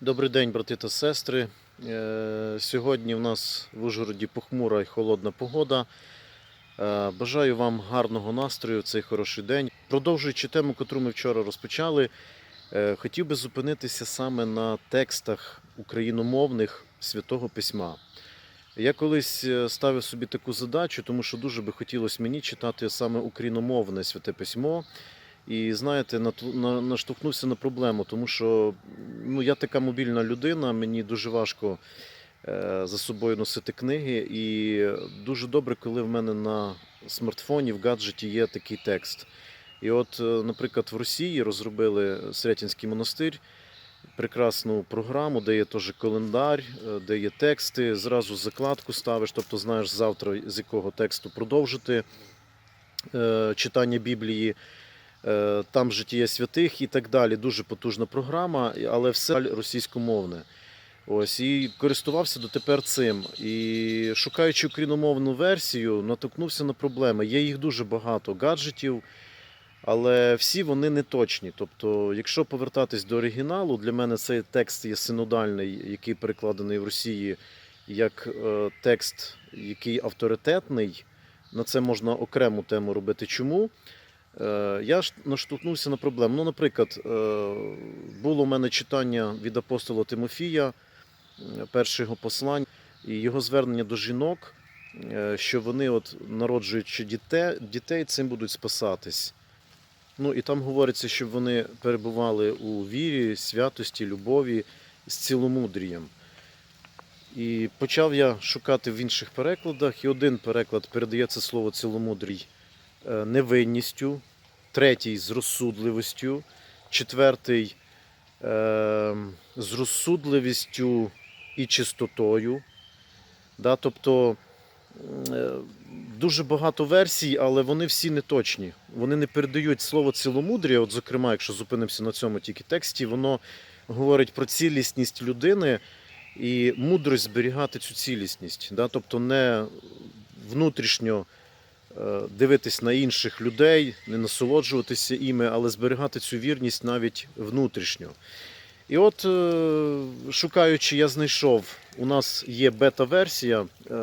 Добрий день, брати та сестри. Е, Сьогодні в нас в Ужгороді похмура і холодна погода. Е, Бажаю вам гарного настрою цей хороший день. Продовжуючи тему, яку ми вчора розпочали, е, хотів би зупинитися саме на текстах україномовних святого письма. Я колись ставив собі таку задачу, тому що дуже би хотілося мені читати саме україномовне святе письмо. І знаєте, натл- на- наштовхнувся на проблему, тому що ну, я така мобільна людина, мені дуже важко е, за собою носити книги. І дуже добре, коли в мене на смартфоні в гаджеті є такий текст. І от, е, наприклад, в Росії розробили Сретінський монастир. Прекрасну програму, де є теж календар, е, де є тексти. Зразу закладку ставиш, тобто знаєш завтра з якого тексту продовжити е, читання Біблії. Е, Там життя святих і так далі. Дуже потужна програма, але все російськомовне. Ось і користувався дотепер цим. І шукаючи україномовну версію, натикнувся на проблеми. Є їх дуже багато гаджетів, але всі вони не точні. Тобто, якщо повертатись до оригіналу, для мене цей текст є синодальний, який перекладений в Росії як е, текст, який авторитетний. На це можна окрему тему робити. Чому? Е, Я ж наштовхнувся на проблему. Ну, наприклад, е, було у мене читання від апостола Тимофія, е, перше його послання, і його звернення до жінок, що вони, от, народжуючи дітей, дітей, цим будуть спасатись. Ну і там говориться, щоб вони перебували у вірі, святості, любові з ціломудрієм. І почав я шукати в інших перекладах, і один переклад передає це слово ціломудрій невинністю, третій з розсудливістю, четвертий е, з розсудливістю і чистотою. Да, тобто е, дуже багато версій, але вони всі не точні. Вони не передають слово ціломудрія. От, зокрема, якщо зупинимося на цьому тільки тексті, воно говорить про цілісність людини і мудрость зберігати цю цілісність. Да? Тобто не внутрішньо е, дивитись на інших людей, не насолоджуватися іми, але зберігати цю вірність навіть внутрішньо. І от, е, шукаючи, я знайшов, у нас є бета-версія, е,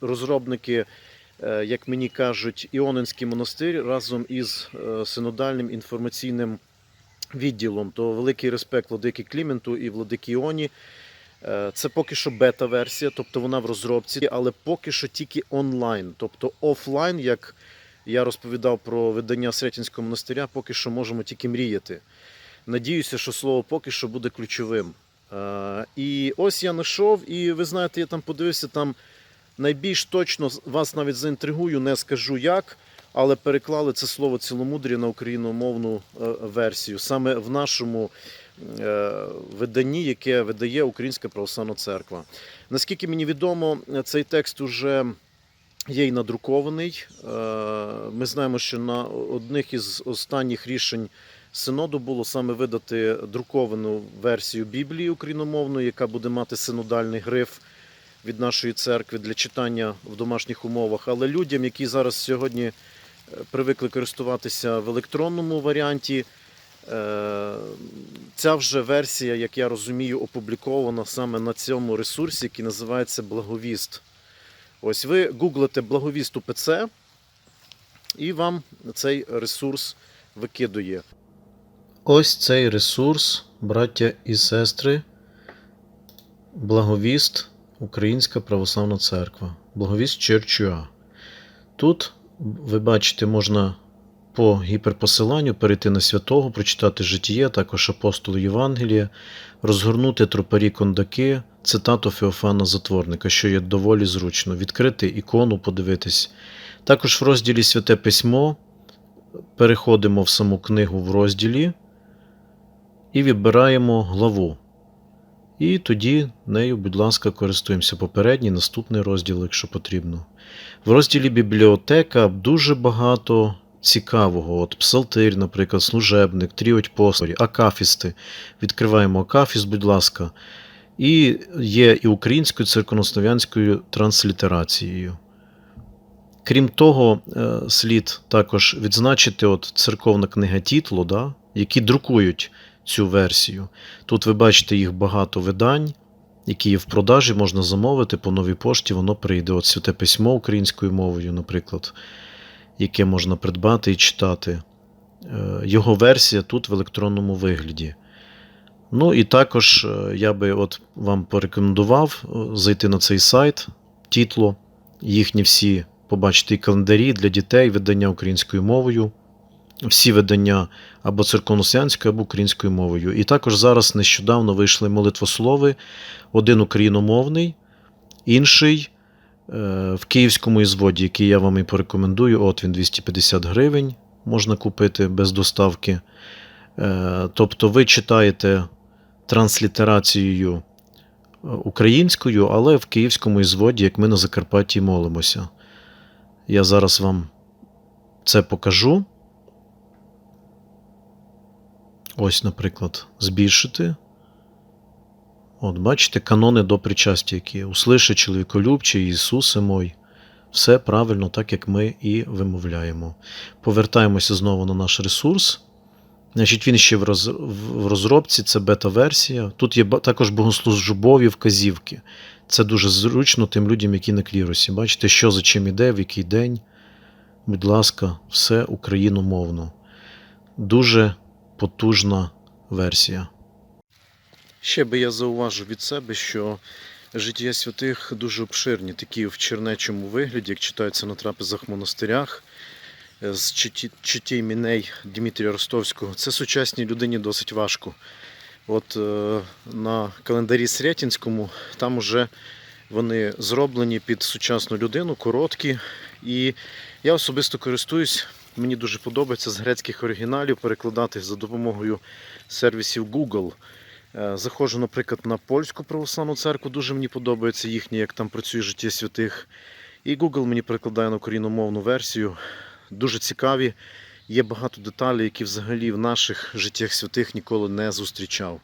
розробники, е, як мені кажуть, Іонинський монастир разом із е, синодальним інформаційним відділом. То великий респект владики Кліменту і владики Іоні. Е, Це поки що бета-версія, тобто вона в розробці, але поки що тільки онлайн, тобто офлайн, як я розповідав про видання Сретінського монастиря, поки що можемо тільки мріяти. Надіюся, що слово поки що буде ключовим. Е, І ось я знайшов, і ви знаєте, я там подивився, там найбільш точно вас навіть заінтригую, не скажу як, але переклали це слово ціломудрія на україномовну е, версію. Саме в нашому виданні, яке видає Українська православна церква. Наскільки мені відомо, цей текст уже є й надрукований. Е, Ми знаємо, що на одних із останніх рішень синоду було саме видати друковану версію Біблії україномовної, яка буде мати синодальний гриф від нашої церкви для читання в домашніх умовах. Але людям, які зараз сьогодні е, привикли користуватися в електронному варіанті, е, ця вже версія, як я розумію, опублікована саме на цьому ресурсі, який називається Благовіст. Ось ви гуглите Благовіст УПЦ, і вам цей ресурс викидує. Ось цей ресурс, браття і сестри, Благовіст, Українська Православна Церква. Благовіст Черчуа. Тут, ви бачите, можна по гіперпосиланню перейти на святого, прочитати житіє, також апостоли Євангелія, розгорнути тропарі кондаки, цитату Феофана Затворника, що є доволі зручно, відкрити ікону, подивитись. Також в розділі Святе Письмо переходимо в саму книгу в розділі і вибираємо главу. І тоді нею, будь ласка, користуємося попередній, наступний розділ, якщо потрібно. В розділі бібліотека дуже багато цікавого. От Псалтир, наприклад, служебник, тріоть послорі, акафісти. Відкриваємо акафіст, будь ласка. І є і українською церковнослов'янською транслітерацією. Крім того, е, слід також відзначити от церковна книга Тітло, да, які друкують цю версію. Тут ви бачите їх багато видань, які є в продажі, можна замовити по новій пошті, воно прийде. От святе письмо українською мовою, наприклад, яке можна придбати і читати. Е, Його версія тут в електронному вигляді. Ну і також е, я би от вам порекомендував е, зайти на цей сайт, тітло, їхні всі побачити і календарі для дітей, видання українською мовою, всі видання або церковнослов'янською, або українською мовою. І також зараз нещодавно вийшли молитвослови, один україномовний, інший в київському ізводі, який я вам і порекомендую. От він 250 гривень можна купити без доставки. Е, Тобто ви читаєте транслітерацією е, українською, але в київському ізводі, як ми на Закарпатті молимося. Я зараз вам це покажу. Ось, наприклад, збільшити. От, бачите, канони до причастя, які услише чоловіколюбче, Ісусе мой. Все правильно, так як ми і вимовляємо. Повертаємося знову на наш ресурс. Значить, він ще в розробці, це бета-версія. Тут є також богослужбові вказівки. Це дуже зручно тим людям, які на клірусі. Бачите, що за чим іде, в який день. Будь ласка, все україномовно. Дуже потужна версія. Ще би я зауважив від себе, що життя святих дуже обширні, такі в чернечому вигляді, як читаються на трапезах в монастирях е, з читті- міней Дмитрія Ростовського. Це сучасній людині досить важко. От е, на календарі Сретінському там уже вони зроблені під сучасну людину, короткі. І я особисто користуюсь, мені дуже подобається з грецьких оригіналів перекладати за допомогою сервісів Google. Е, Заходжу, наприклад, на польську православну церкву, дуже мені подобається їхнє, як там працює життя святих. І Google мені перекладає на україномовну версію. Дуже цікаві. Є багато деталей, які взагалі в наших життях святих ніколи не зустрічав.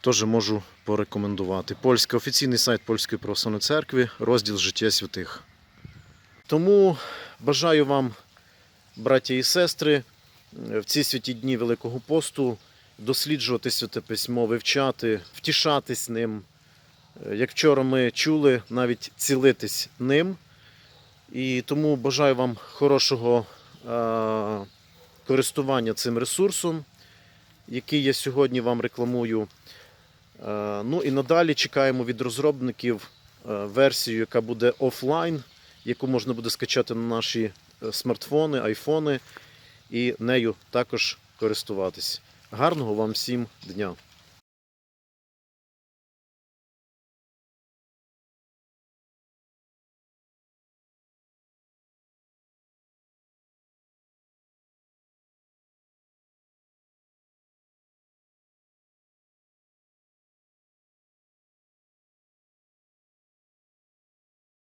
Теж можу порекомендувати. Польська офіційний сайт Польської православної церкви, розділ життя святих. Тому бажаю вам, браті і сестри, в ці святі дні Великого посту досліджувати святе письмо, вивчати, втішатись ним. Е, Як вчора ми чули, навіть цілитись ним. І тому бажаю вам хорошого е, користування цим ресурсом, який я сьогодні вам рекламую. Е, ну і надалі чекаємо від розробників версію, яка буде офлайн, яку можна буде скачати на наші смартфони, айфони і нею також користуватись. Гарного вам всім дня!